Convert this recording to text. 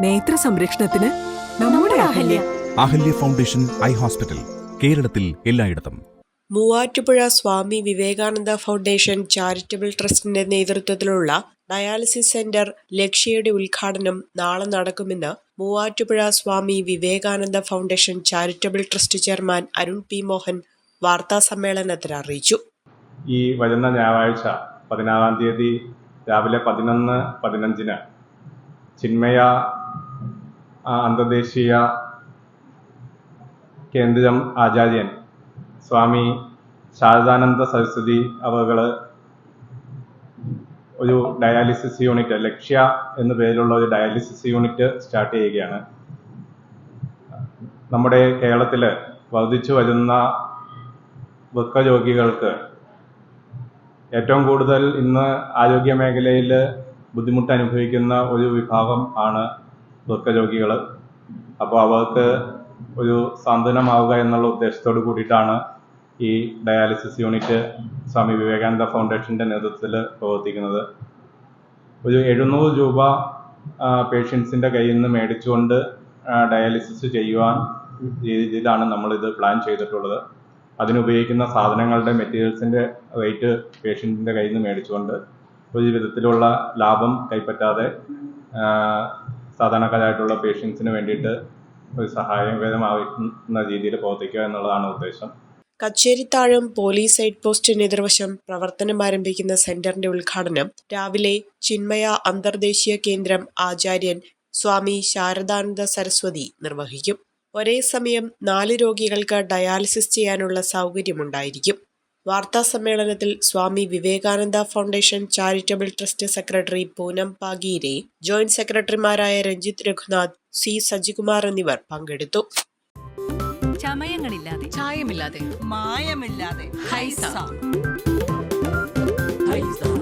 നേത്ര സംരക്ഷണത്തിന് നമ്മുടെ Ahalya. Ahalya foundation eye hospital കേരളത്തിൽ എല്ലായിടത്തും. മൂവാറ്റുപുഴ സ്വാമി വിവേകാനന്ദ ഫൗണ്ടേഷൻ ചാരിറ്റബിൾ ട്രസ്റ്റിന്റെ നേതൃത്വത്തിലുള്ള ഡയാലിസിസ് സെന്റർ ലക്ഷ്യയുടെ ഉദ്ഘാടനം നാളെ നടക്കുമെന്ന് Muvattupuzha Swami Vivekananda foundation charitable trust chairman Arun P Mohan വാർത്താ സമ്മേളനത്തിൽ അറിയിച്ചു. ഈ വരുന്ന ഞായറാഴ്ച പതിനാറാം തീയതി രാവിലെ പതിനൊന്ന് പതിനഞ്ചിന് ചിന്മയ അന്തർദേശീയ കേന്ദ്രം ആചാര്യൻ സ്വാമി ശാരദാനന്ദ സരസ്വതി അവകൾ ഒരു ഡയാലിസിസ് യൂണിറ്റ് ലക്ഷ്യ എന്ന പേരിലുള്ള ഒരു ഡയാലിസിസ് യൂണിറ്റ് സ്റ്റാർട്ട് ചെയ്യുകയാണ്. നമ്മുടെ കേരളത്തിൽ വർദ്ധിച്ചു വരുന്ന വൃക്ക രോഗികൾക്ക് ഏറ്റവും കൂടുതൽ ഇന്ന് ആരോഗ്യ മേഖലയിൽ ബുദ്ധിമുട്ട് അനുഭവിക്കുന്ന ഒരു വിഭാഗം ആണ് വൃക്ക രോഗികൾ അപ്പോൾ അവർക്ക് ഒരു സാന്ത്വനമാവുക എന്നുള്ള ഉദ്ദേശത്തോട് കൂടിയിട്ടാണ് ഈ ഡയാലിസിസ് യൂണിറ്റ് സ്വാമി വിവേകാനന്ദ ഫൗണ്ടേഷന്റെ നേതൃത്വത്തിൽ പ്രവർത്തിക്കുന്നത്. ഒരു എഴുന്നൂറ് രൂപ പേഷ്യൻസിന്റെ കയ്യിൽ നിന്ന് മേടിച്ചുകൊണ്ട് ഡയാലിസിസ് ചെയ്യുവാൻ രീതിയിലാണ് നമ്മളിത് പ്ലാൻ ചെയ്തിട്ടുള്ളത്. അതിനുപയോഗിക്കുന്ന സാധനങ്ങളുടെ മെറ്റീരിയൽസിന്റെ റേറ്റ് പേഷ്യന്റിന്റെ കയ്യിൽ നിന്ന് മേടിച്ചുകൊണ്ട് ഒരു വിധത്തിലുള്ള ലാഭം കൈപ്പറ്റാതെ സാധാരണക്കാരായിട്ടുള്ള പേഷ്യൻസിന് വേണ്ടിയിട്ട് ഒരു സഹായകരമാവുന്ന രീതിയിൽ പ്രവർത്തിക്കുക എന്നുള്ളതാണ് ഉദ്ദേശം. കച്ചേരിത്താഴം പോലീസ് ഹെഡ് പോസ്റ്റിന് എതിർവശം പ്രവർത്തനം ആരംഭിക്കുന്ന സെന്ററിന്റെ ഉദ്ഘാടനം രാവിലെ ചിന്മയ അന്തർദേശീയ കേന്ദ്രം ആചാര്യൻ സ്വാമി ശാരദാനന്ദ സരസ്വതി നിർവഹിക്കും. ഒരേ സമയം നാല് രോഗികൾക്ക് ഡയാലിസിസ് ചെയ്യാനുള്ള സൗകര്യമുണ്ടായിരിക്കും. വാർത്താ സമ്മേളനത്തിൽ Swami Vivekananda foundation charitable trust secretary Poonam Pagire joint സെക്രട്ടറിമാരായ രഞ്ജിത്ത് രഘുനാഥ് സി സജികുമാർ എന്നിവർ പങ്കെടുത്തു. ചമയങ്ങളില്ലാതെ. ചായമില്ലാതെ. മായമില്ലാതെ. ഹൈസ. ഹൈസ.